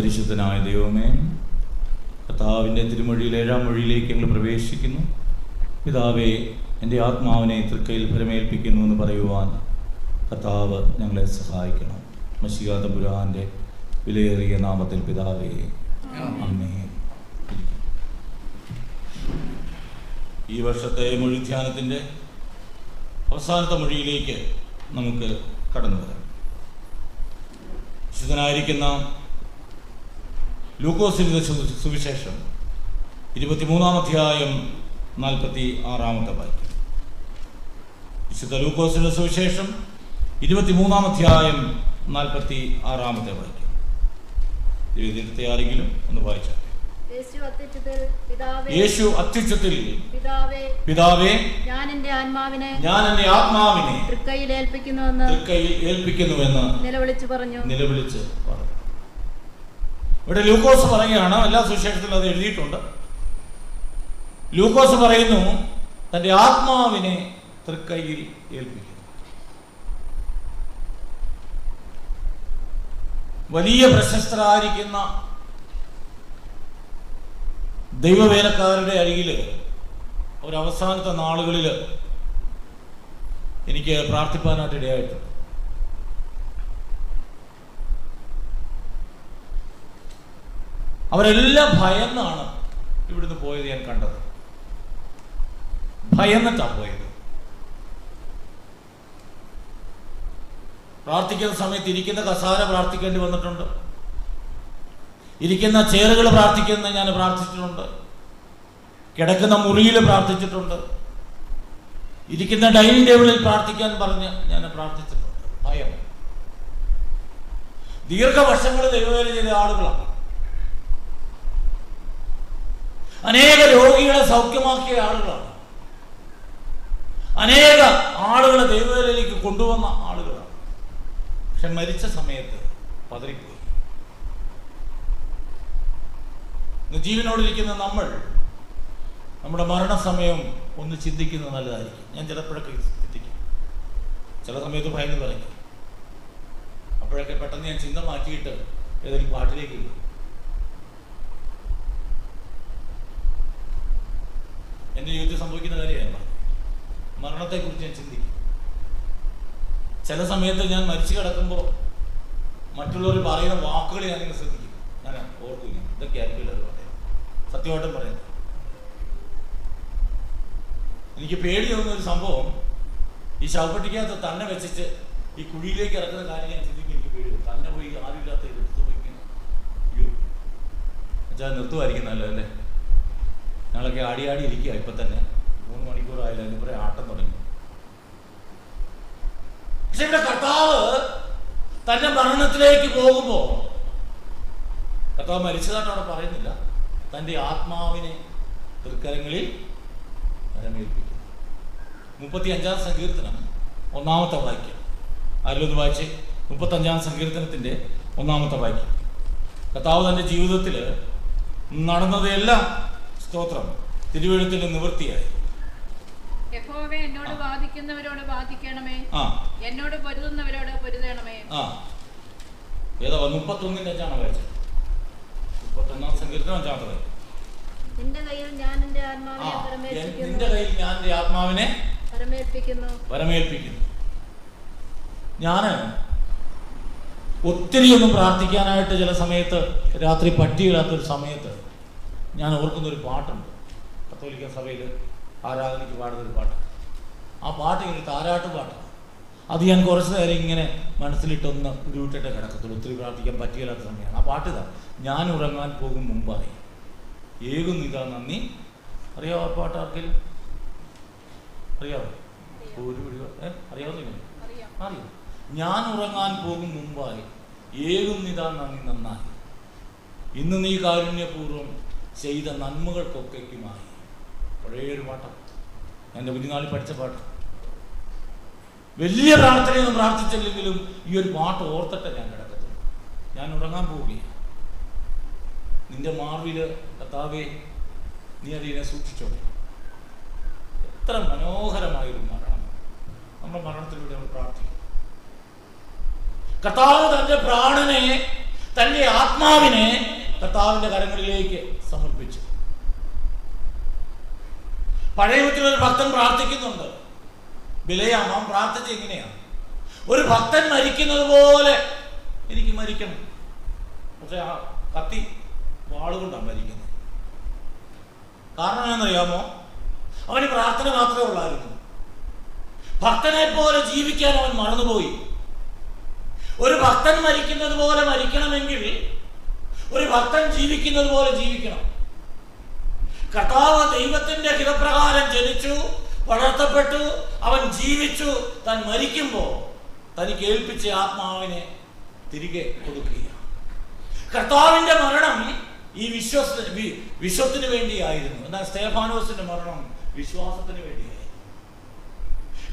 പരിശുദ്ധനായ ദൈവമേ കർത്താവിന്റെ തിരുമൊഴിയിൽ ഏഴാം മൊഴിയിലേക്ക് ഞങ്ങൾ പ്രവേശിക്കുന്നു. പിതാവേ എന്റെ ആത്മാവിനെ തൃക്കയിൽ ഫലമേൽപ്പിക്കുന്നു എന്ന് പറയുവാൻ കർത്താവ് ഞങ്ങളെ സഹായിക്കണം. മഷികാത പുരാന്റെ വിലയേറിയ നാമത്തിൽ പിതാവേ അമ്മേ ഈ വർഷത്തെ മൊഴി ധ്യാനത്തിന്റെ അവസാനത്തെ മൊഴിയിലേക്ക് നമുക്ക് കടന്നു വരാം. വിശുദ്ധനായിരിക്കുന്ന ലൂക്കോസിന്റെ സുവിശേഷം. ഇരുപത്തിമൂന്നാം അധ്യായം നാൽപ്പത്തി ആറാമത്തെ വാക്യം. വിശുദ്ധ ലൂക്കോസിന്റെ സുവിശേഷം ഇരുപത്തിമൂന്നാം അധ്യായം നാൽപ്പത്തി ആറാമത്തെ വാക്യം. എഴുതിയെടുത്ത ആരെങ്കിലും ഒന്ന് വായിച്ചാൽ യേശു അത്യുച്ചത്തിൽ പിതാവേ ഞാൻ എന്റെ ആത്മാവിനെ ഞാൻ എന്റെ ആത്മാവിനെ തൃക്കൈയിൽ ഏൽപ്പിക്കുന്നുവെന്ന് നിലവിളിച്ചു പറഞ്ഞു. നിലവിളിച്ച് പറഞ്ഞു. ഇവിടെ ലൂക്കോസ് പറയുകയാണ് എല്ലാ സുശേഷത്തിലും അത് എഴുതിയിട്ടുണ്ട്. ലൂക്കോസ് പറയുന്നു തന്റെ ആത്മാവിനെ തൃക്കൈയിൽ ഏൽപ്പിക്കുന്നു. വലിയ പ്രശസ്തരായിരിക്കുന്ന ദൈവവേലക്കാരുടെ അരികിൽ ഒരു അവസാനത്തെ നാളുകളിൽ എനിക്ക് പ്രാർത്ഥിപ്പാനായിട്ട് ഇടയായിട്ടുണ്ട്. അവരെല്ലാം ഭയന്നാണ് ഇവിടുന്ന് പോയത് ഞാൻ കണ്ടത്. ഭയന്നിട്ടാ പോയത്. പ്രാർത്ഥിക്കുന്ന സമയത്ത് ഇരിക്കുന്ന കസാര പ്രാർത്ഥിക്കേണ്ടി വന്നിട്ടുണ്ട്. ഇരിക്കുന്ന ചെയറുകൾ പ്രാർത്ഥിക്കുന്ന ഞാൻ പ്രാർത്ഥിച്ചിട്ടുണ്ട്. കിടക്കുന്ന മുറിയിൽ പ്രാർത്ഥിച്ചിട്ടുണ്ട്. ഇരിക്കുന്ന ഡൈനിങ് ടേബിളിൽ പ്രാർത്ഥിക്കാൻ പറഞ്ഞ് ഞാൻ പ്രാർത്ഥിച്ചിട്ടുണ്ട്. ഭയം. ദീർഘവർഷങ്ങൾ ദൈവവേല ചെയ്ത ആളുകളാണ്. അനേക രോഗികളെ സൗഖ്യമാക്കിയ ആളുകളാണ്. അനേക ആളുകളെ ദൈവവേലയിലേക്ക് കൊണ്ടുവന്ന ആളുകളാണ്. പക്ഷെ മരിച്ച സമയത്ത് പതറിപ്പോയി. ഇന്ന് ജീവനോടിരിക്കുന്ന നമ്മൾ നമ്മുടെ മരണസമയം ഒന്ന് ചിന്തിക്കുന്നത് നല്ലതായിരിക്കും. ഞാൻ ചിലപ്പോഴൊക്കെ ചിന്തിക്കും. ചില സമയത്ത് ഭയന്ന് പറയും. അപ്പോഴൊക്കെ പെട്ടെന്ന് ഞാൻ ചിന്ത മാറ്റിയിട്ട് ഏതെങ്കിലും പാട്ടിലേക്ക് പോകും എന്റെ ജീവിതത്തിൽ സംഭവിക്കുന്ന കാര്യമാണ് മരണത്തെക്കുറിച്ച് ഞാൻ ചിന്തിക്കും. ചില സമയത്ത് ഞാൻ മരിച്ചു കിടക്കുമ്പോൾ മറ്റുള്ളവർ പറയുന്ന വാക്കുകൾ ഞാൻ ഇങ്ങനെ ശ്രദ്ധിക്കും. ഞാൻ ഓർക്കും ഇതൊക്കെ ആയിരിക്കില്ല അത് പറയാം സത്യമായിട്ടും പറയുന്നത് എനിക്ക് പേടി തോന്നുന്ന ഒരു സംഭവം ഈ ശവപ്പെട്ടിക്കകത്ത് തന്നെ വെച്ചിട്ട് ഈ കുഴിയിലേക്ക് ഇറക്കുന്ന കാര്യം ഞാൻ ചിന്തിക്കും എനിക്ക് പേടി തന്നെ പോയി ആരുമില്ലാത്ത എടുത്ത് പോയി ഇങ്ങനെ അയ്യോ എന്നുവെച്ചാൽ നിർത്തുമായിരിക്കും നല്ലത് അല്ലേ? ഞങ്ങളൊക്കെ ആടി ആടി ഇരിക്കുക ഇപ്പൊ തന്നെ. മൂന്ന് മണിക്കൂറായാലും അതിന് കുറെ ആട്ടം തുടങ്ങി. ഇവിടെ കർത്താവ് തന്റെ മരണത്തിലേക്ക് പോകുമ്പോ കർത്താവ് മരിച്ചതായിട്ട് അവിടെ പറയുന്നില്ല. തന്റെ ആത്മാവിനെ തൃക്കരങ്ങളിൽ വരമേൽപ്പിക്കുന്നു മുപ്പത്തി അഞ്ചാം സങ്കീർത്തനം ഒന്നാമത്തെ വാക്യം. ആരിലൊന്ന് വായിച്ച്? മുപ്പത്തി അഞ്ചാം സങ്കീർത്തനത്തിന്റെ ഒന്നാമത്തെ വാക്യം. കർത്താവ് തന്റെ ജീവിതത്തിൽ നടന്നതെല്ലാം സ്തോത്രം. തിരുവഴുത്തിന്റെ നിവൃത്തിയായി. എന്നോട് വാദിക്കുന്നവരോട് വാദിക്കണമേ. ആ. എന്നോട് പൊരുതുന്നവരോട് പൊരുതണമേ. ആ. ഏതാ മുപ്പത്തൊന്നിന്റെ അഞ്ചാണ് വായിച്ചത് മുപ്പത്തൊന്നാം സങ്കീർത്തനം അഞ്ചാമത്തെ വാക്യം നിന്റെ കയ്യിൽ ഞാൻ എന്റെ ആത്മാവിനെ പരമേൽപ്പിക്കുന്നു. നിന്റെ കയ്യിൽ ഞാൻ എന്റെ ആത്മാവിനെ പരമേൽപ്പിക്കുന്നു. വരമേൽപ്പിക്കുന്നു ഞാൻ ഒത്തിരി ഒന്നും പ്രാർത്ഥിക്കാനായിട്ട് ചില സമയത്ത് രാത്രി പട്ടിയിടാത്തൊരു സമയത്ത് ഞാൻ ഓർക്കുന്ന ഒരു പാട്ടുണ്ട്. കത്തോലിക്ക സഭയിൽ ആരാധനയ്ക്ക് പാടുന്ന ഒരു പാട്ട്. ആ പാട്ട് ഇങ്ങനെ താരാട്ട് പാട്ടാണ്. അത് ഞാൻ കുറച്ച് നേരം ഇങ്ങനെ മനസ്സിലിട്ടൊന്ന് ഉരുവിട്ടിട്ട് കിടക്കത്തുള്ളൂ. ഒത്തിരി പ്രാർത്ഥിക്കാൻ പറ്റിയില്ലാത്ത സമയമാണ്. ആ പാട്ട് ഇതാ. ഞാൻ ഉറങ്ങാൻ പോകും മുമ്പായി. ഏകും ഇതാ നന്ദി. അറിയാവോ ആ പാട്ട് ആർക്കെങ്കിലും? അറിയാവോ ഒരു പിടി അറിയാവുന്നില്ല അറിയാം. ഞാൻ ഉറങ്ങാൻ പോകും മുമ്പായി. ഏകും ഏകുന്നിതാ നന്ദി നന്നായി. ഇന്ന് നീ കാരുണ്യപൂർവം ചെയ്ത നന്മകൾക്കൊക്കെയുമായി പഴയൊരു പാട്ടാണ് എന്റെ കുഞ്ഞുനാളിൽ പഠിച്ച പാട്ട്. വലിയ പ്രാർത്ഥനയൊന്നും പ്രാർത്ഥിച്ചില്ലെങ്കിലും ഈ ഒരു പാട്ട് ഓർത്തിട്ട് ഞാൻ കിടക്കത്തുള്ളൂ. ഞാൻ ഉറങ്ങാൻ പോവുകയാണ്. നിന്റെ മാർവിൽ കർത്താവേ നീ അതിനെ സൂക്ഷിച്ചോ. എത്ര മനോഹരമായൊരു മരണം. നമ്മുടെ മരണത്തിലൂടെ നമ്മൾ പ്രാർത്ഥിക്കും. കർത്താവ് തന്റെ പ്രാണനെ തന്റെ ആത്മാവിനെ കർത്താവിന്റെ കരങ്ങളിലേക്ക് സമർപ്പിച്ചു. പഴയ ഒരു ഭക്തൻ പ്രാർത്ഥിക്കുന്നുണ്ട്. വിലയാമാം പ്രാർത്ഥിച്ച എങ്ങനെയാണ്? ഒരു ഭക്തൻ മരിക്കുന്നത് പോലെ എനിക്ക് മരിക്കണം. പക്ഷെ ആ കത്തി വാളുകൊണ്ടാണ് മരിക്കുന്നത്. കാരണം എന്നറിയാമോ അവന് പ്രാർത്ഥന മാത്രമേ ഉള്ളായിരുന്നു. ഭക്തനെ പോലെ ജീവിക്കാൻ അവൻ മറന്നുപോയി. ഒരു ഭക്തൻ മരിക്കുന്നത് പോലെ മരിക്കണമെങ്കിൽ ഒരു ഭക്തൻ ജീവിക്കുന്നത് പോലെ ജീവിക്കണം. കർത്താവ് ദൈവത്തിന്റെ ഹിതപ്രകാരം ജനിച്ചു. വളർത്തപ്പെട്ടു അവൻ ജീവിച്ചു താൻ മരിക്കുമ്പോൾ തനിക്ക് ഏൽപ്പിച്ച ആത്മാവിനെ തിരികെ കൊടുക്കുകയാണ്. കർത്താവിന്റെ മരണം ഈ വിശ്വസ വിശ്വത്തിന് വേണ്ടിയായിരുന്നു. എന്നാൽ സ്തേഫാനോസിന്റെ മരണം വിശ്വാസത്തിന് വേണ്ടിയായിരുന്നു.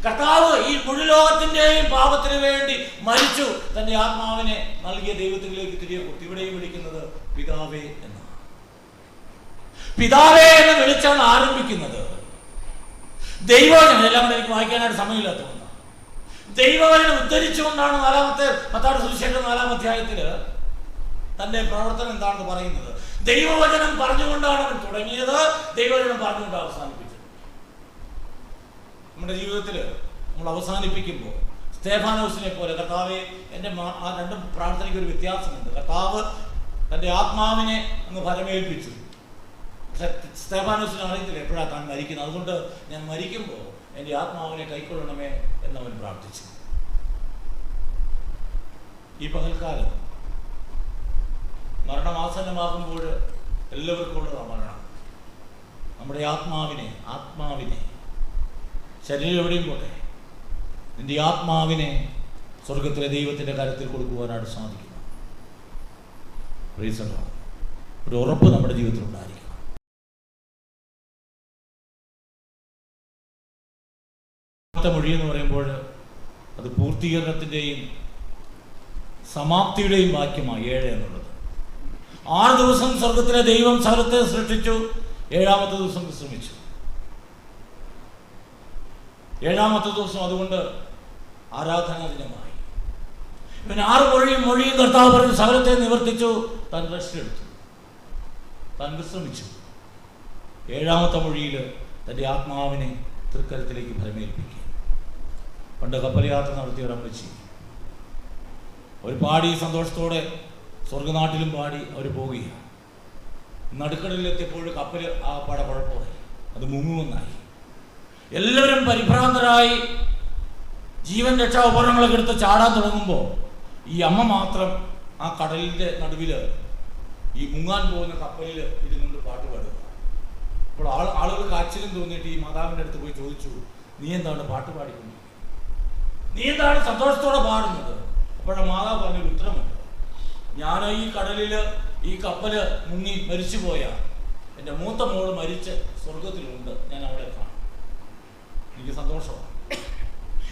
കർത്താവ് ഈ മുഴുലോകത്തിന്റെയും പാപത്തിന് വേണ്ടി മരിച്ചു. തന്റെ ആത്മാവിനെ നൽകിയ ദൈവത്തിലേക്ക് തിരികെ കൊടുത്തു. ഇവിടെയും വിളിക്കുന്നത് പിതാവേ എന്നാണ്. പിതാവേ എന്ന് വിളിച്ചാണ് ആരംഭിക്കുന്നത്. ദൈവവചനം എല്ലാം കൂടെ എനിക്ക് വായിക്കാനായിട്ട് സമയമില്ലാത്തതുകൊണ്ടാണ് ദൈവവചനം ഉദ്ധരിച്ചുകൊണ്ടാണ് നാലാമത്തെ പത്താട് സുവിശേഷം നാലാം അധ്യായത്തിൽ തന്റെ പ്രവർത്തനം എന്താണെന്ന് പറയുന്നത്. ദൈവവചനം പറഞ്ഞുകൊണ്ടാണ് അവൻ തുടങ്ങിയത്. ദൈവവചനം പറഞ്ഞുകൊണ്ട് അവസാനിപ്പിച്ചത്. നമ്മുടെ ജീവിതത്തിൽ നമ്മൾ അവസാനിപ്പിക്കുമ്പോൾ സ്തേഫാനോസിനെ പോലെ കർത്താവെ എന്റെ ആ രണ്ട് പ്രാർത്ഥനയ്ക്ക് ഒരു വ്യത്യാസമുണ്ട്. കർത്താവ് തന്റെ ആത്മാവിനെ അങ്ങ് ഫലമേൽപ്പിച്ചു. സ്തേഫാനോസിന് അറിയത്തില്ല എപ്പോഴാണ് താൻ മരിക്കുന്നത്. അതുകൊണ്ട് ഞാൻ മരിക്കുമ്പോൾ എന്റെ ആത്മാവിനെ കൈക്കൊള്ളണമേ എന്നവൻ പ്രാർത്ഥിച്ചു. ഈ പകൽക്കാലം മരണമാസന്നമാകുമ്പോൾ എല്ലാവർക്കും ഉള്ളതാണ് മരണം. നമ്മുടെ ആത്മാവിനെ ആത്മാവിനെ ശരീരം എവിടെയും പോട്ടെ നിന്റെ ആത്മാവിനെ സ്വർഗത്തിലെ ദൈവത്തിന്റെ കരത്തിൽ കൊടുക്കുവാനായിട്ട് സാധിക്കും റീസൺ the ഒരു ഉറപ്പ് നമ്മുടെ ജീവിതത്തിൽ ഉണ്ടായിരിക്കണം മൊഴി എന്ന് പറയുമ്പോൾ അത് പൂർത്തീകരണത്തിന്റെയും സമാപ്തിയുടെയും വാക്യമാണ് ഏഴ് എന്നുള്ളത്. ആറ് ദിവസം സ്വർഗത്തിലെ ദൈവം സ്വർഗത്തെ സൃഷ്ടിച്ചു. ഏഴാമത്തെ ദിവസം വിശ്രമിച്ചു. ഏഴാമത്തെ ദിവസം അതുകൊണ്ട് ആരാധനാ ദിനമായി. പിന്നെ ആറ് മൊഴിയും മൊഴിയും കർത്താവ് പറഞ്ഞ് സകലത്തെ നിവർത്തിച്ചു താൻ റെസ്റ്റ് എടുത്തു. താൻ വിശ്രമിച്ചു. ഏഴാമത്തെ മൊഴിയിൽ തന്റെ ആത്മാവിനെ തൃക്കരത്തിലേക്ക് ഫലമേൽപ്പിക്കുക പണ്ട് കപ്പൽ യാത്ര നടത്തിയ ഒരു അമ്മച്ചി. അവർ പാടി സന്തോഷത്തോടെ സ്വർഗനാട്ടിലും പാടി അവർ പോവുകയാണ്. നടുക്കടലിലെത്തിയപ്പോൾ കപ്പൽ ആ പാട കുഴപ്പമായി. അത് മുങ്ങുമെന്നായി. എല്ലാവരും പരിഭ്രാന്തരായി. ജീവൻ രക്ഷാ ഉപകരണങ്ങളൊക്കെ എടുത്ത് ചാടാൻ തുടങ്ങുമ്പോൾ ഈ അമ്മ മാത്രം ആ കടലിന്റെ നടുവിൽ ഈ മുങ്ങാൻ പോകുന്ന കപ്പലിൽ ഇരുന്നുകൊണ്ട് പാട്ട് പാടുക. അപ്പോൾ ആൾ ആളുകൾക്ക് ആശ്ചര്യം തോന്നിയിട്ട് ഈ മാതാവിന്റെ അടുത്ത് പോയി ചോദിച്ചു നീ എന്താണ് പാട്ട് പാടിക്കൊണ്ടിരിക്കുന്നത് നീ എന്താണ് സന്തോഷത്തോടെ പാടുന്നത്? അപ്പോഴെ മാതാവ് പറഞ്ഞൊരു ഉത്തരമുണ്ട് ഞാൻ ഈ കടലിൽ ഈ കപ്പൽ മുങ്ങി മരിച്ചു പോയാ എന്റെ മൂത്ത മോൾ മരിച്ച് സ്വർഗത്തിലുണ്ട് ഞാൻ അവിടെ കാണും. എനിക്ക് സന്തോഷമാണ്.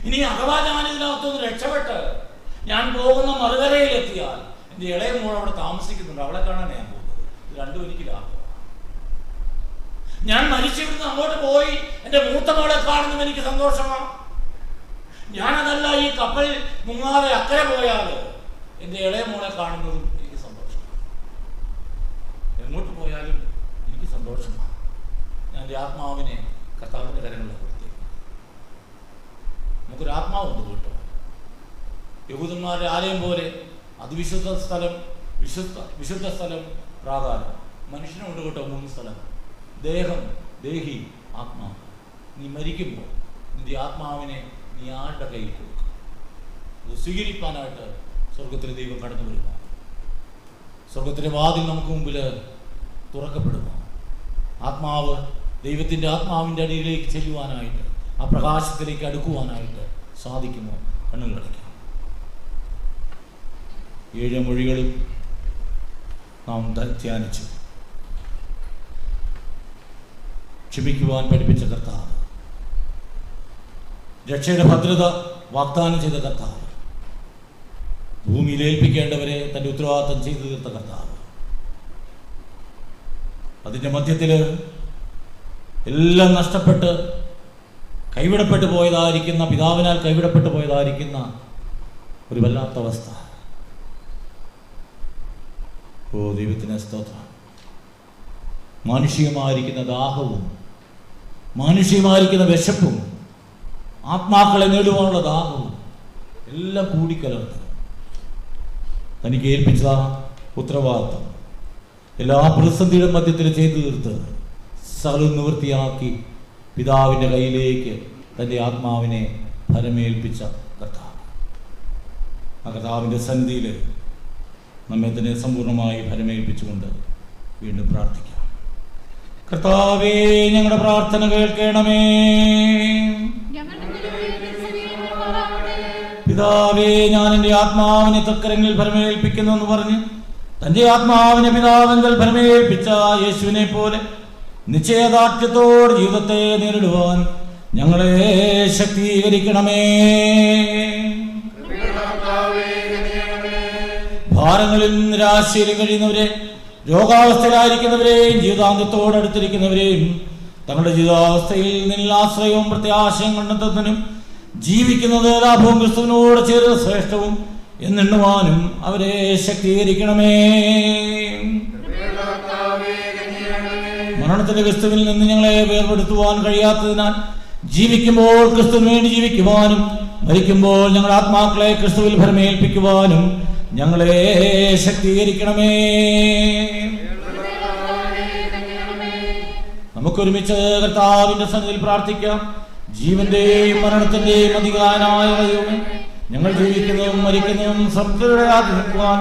ഇനി അഥവാ ഞാൻ ഇതിനകത്തുനിന്ന് രക്ഷപ്പെട്ട് ഞാൻ പോകുന്ന മറുകരയിലെത്തിയാൽ എന്റെ ഇളയ മോൾ അവിടെ താമസിക്കുന്നുണ്ട്. അവളെ കാണാൻ ഞാൻ പോകുന്നത്. രണ്ടും എനിക്ക് ഞാൻ മരിച്ചിരുന്ന് അങ്ങോട്ട് പോയി. എന്റെ മൂത്ത മോളെ കാണുന്നതും എനിക്ക് സന്തോഷമാണ്. ഞാനതല്ല ഈ കപ്പൽ മുങ്ങാതെ അക്കരെ പോയാൽ എന്റെ ഇളയ മോളെ കാണുന്നതും എനിക്ക് സന്തോഷമാണ്. എങ്ങോട്ട് പോയാലും എനിക്ക് സന്തോഷമാണ്. ഞാൻ എന്റെ ആത്മാവിനെ കർത്താവിന്റെ കരങ്ങളിൽ കൊടുത്തേക്കും നമുക്കൊരു ആത്മാവുണ്ട് കേട്ടോ. യഹൂദന്മാരുടെ ആലയം പോലെ അതിവിശുദ്ധ സ്ഥലം വിശുദ്ധ വിശുദ്ധ സ്ഥലം പ്രാധാന്യം മനുഷ്യനുണ്ട് കേട്ടോ മൂന്ന് സ്ഥലം ദേഹം ദേഹി ആത്മാവ്. നീ മരിക്കുമ്പോൾ നിന്റെ ആത്മാവിനെ നീ ആരുടെ കയ്യിൽ കൊടുക്കും അത് സ്വീകരിക്കാനായിട്ട് സ്വർഗത്തിലെ ദൈവം കടന്നു വരുക സ്വർഗത്തിലെ വാതിൽ നമുക്ക് മുമ്പിൽ തുറക്കപ്പെടുക ആത്മാവ് ദൈവത്തിന്റെ ആത്മാവിന്റെ അടിയിലേക്ക് ചെല്ലുവാനായിട്ട് ആ പ്രകാശത്തിലേക്ക് അടുക്കുവാനായിട്ട് സാധിക്കുമോ? കണ്ണുകളടയ്ക്കാം ഏഴ് മൊഴികളും നാം ധ്യാനിച്ചു. ക്ഷമിക്കുവാൻ പഠിപ്പിച്ച കർത്താവ് രക്ഷയുടെ ഭദ്രത വാഗ്ദാനം ചെയ്ത കർത്താവ്. ഭൂമിയിൽ ഏൽപ്പിക്കേണ്ടവരെ തന്റെ ഉത്തരവാദിത്തം ചെയ്തു തീർത്ത കർത്താവ്. അതിന്റെ മധ്യത്തിൽ എല്ലാം നഷ്ടപ്പെട്ട് കൈവിടപ്പെട്ടു പോയതായിരിക്കുന്ന പിതാവിനാൽ കൈവിടപ്പെട്ടു പോയതായിരിക്കുന്ന ഒരു വല്ലാത്ത അവസ്ഥ. ഓ ദൈവത്തിന് സ്തോത്രം. മാനുഷികമായിരിക്കുന്ന ദാഹവും മാനുഷികമായിരിക്കുന്ന വിശപ്പും ആത്മാക്കളെ നേടുവാനുള്ള ദാഹവും എല്ലാം കൂടിക്കലർന്ന്. തനിക്ക് ഏൽപ്പിച്ച ഉത്തരവാദിത്വം. എല്ലാ പ്രതിസന്ധിയുടെ മധ്യത്തിൽ ചെയ്തു തീർത്ത് സകലം നിവൃത്തിയാക്കി പിതാവിന്റെ കയ്യിലേക്ക് തന്റെ ആത്മാവിനെ ഫലമേൽപ്പിച്ച കർത്താവ്. ആ കർത്താവിന്റെ സന്ധിയിൽ നമ്മെ തന്നെ സമ്പൂർണമായി ഫലമേൽപ്പിച്ചുകൊണ്ട് വീണ്ടും പ്രാർത്ഥിക്കാം. കർത്താവേ ഞങ്ങളുടെ പ്രാർത്ഥന കേൾക്കണമേ. പിതാവേ ഞാൻ എന്റെ ആത്മാവിനെ തക്കരങ്ങളിൽ ഫലമേൽപ്പിക്കുന്നു എന്ന് പറഞ്ഞ് തന്റെ ആത്മാവിനെ പിതാവെങ്കിൽ ഫലമേൽപ്പിച്ച യേശുവിനെ പോലെ നിശ്ചയദാർഢ്യത്തോട് ജീവിതത്തെ നേരിടുവാൻ ഞങ്ങളെ ശക്തീകരിക്കണമേ. ഭാരങ്ങളിൽ നിരാശയിലും കഴിയുന്നവരെ രോഗാവസ്ഥയിലായിരിക്കുന്നവരെയും ജീവിതാന്തത്തോടടുത്തിരിക്കുന്നവരെയും തങ്ങളുടെ ജീവിതാവസ്ഥയിൽ നിന്നിൽ ആശ്രയവും പ്രത്യാശയും കണ്ടെത്തുന്നതിനും ജീവിക്കുന്നത് ലാഭവും ക്രിസ്തുവിനോട് ചേരുന്ന ശ്രേഷ്ഠവും എന്നെണ്ണുവാനും അവരെ ശക്തീകരിക്കണമേ. മരണത്തിന്റെ ക്രിസ്തുവിൽ നിന്ന് ഞങ്ങളെ വേർപെടുത്തുവാൻ കഴിയാത്തതിനാൽ ജീവിക്കുമ്പോൾ ക്രിസ്തുവിന് വേണ്ടി ജീവിക്കുവാനും മരിക്കുമ്പോൾ ഞങ്ങളുടെ ആത്മാക്കളെ ക്രിസ്തുവിൽ ഭരമേൽപ്പിക്കുവാനും ഞങ്ങളെ ശക്തീകരിക്കണമേ. നമുക്കൊരുമിച്ച് കർത്താവിന്റെ സന്നിധിയിൽ പ്രാർത്ഥിക്കാം. ജീവന്റെയും മരണത്തിന്റെയും അധികാരമായ ദൈവമേ ഞങ്ങൾ ജീവിക്കുന്നതും മരിക്കുന്നതും സംതൃപ്തിയോടെ ആഗ്രഹിക്കുവാൻ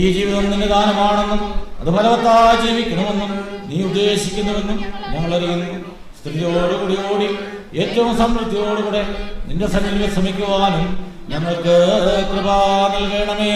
ഈ ജീവിതം നിന്റെ ദാനമാണെന്നും അത് ഫലവത്തായി ജീവിക്കണമെന്നും നീ ഉദ്ദേശിക്കുന്നുവെന്നും ഞങ്ങൾ അറിയുന്നു. സ്ത്രീയോടുകൂടി ഓടി ഏറ്റവും സമൃദ്ധിയോടുകൂടെ നിന്റെ സന്നിധിയിൽ ശ്രമിക്കുവാനും ഞങ്ങൾക്ക് കൃപ നൽകണമേ.